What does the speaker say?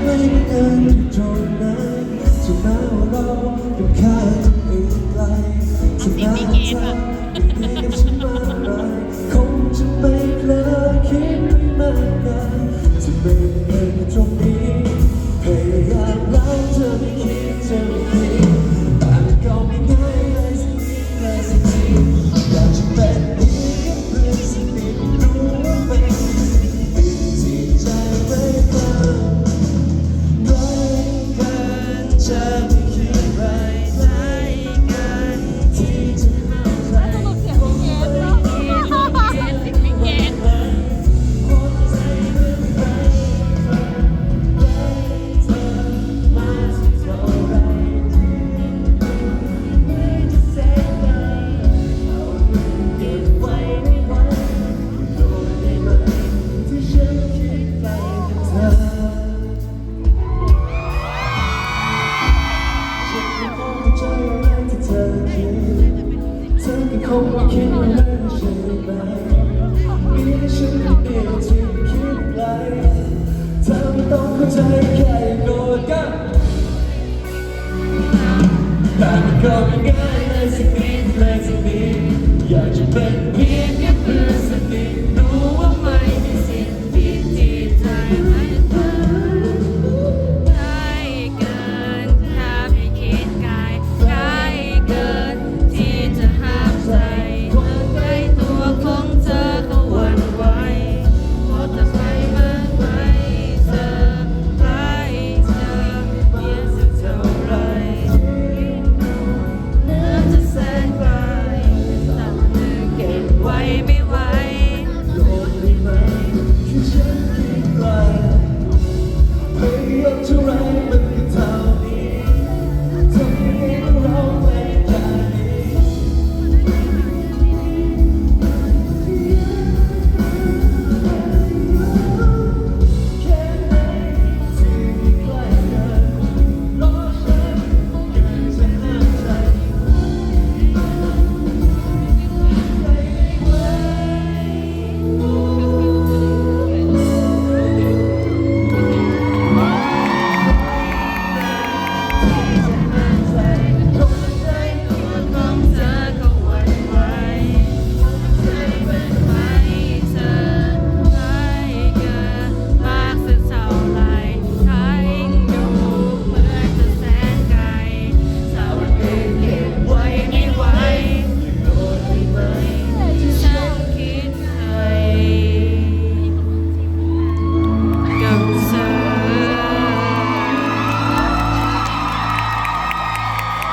ไม่เดินตรงนั้นจะแม้ว่าเราเป็นแค่คนอื่นไกจะแม้ว่าเธอไม่ได้กับ ผ่านมันก็เป็นง่ายเลยสักนิดเลยสักนิดอยากจะเป็น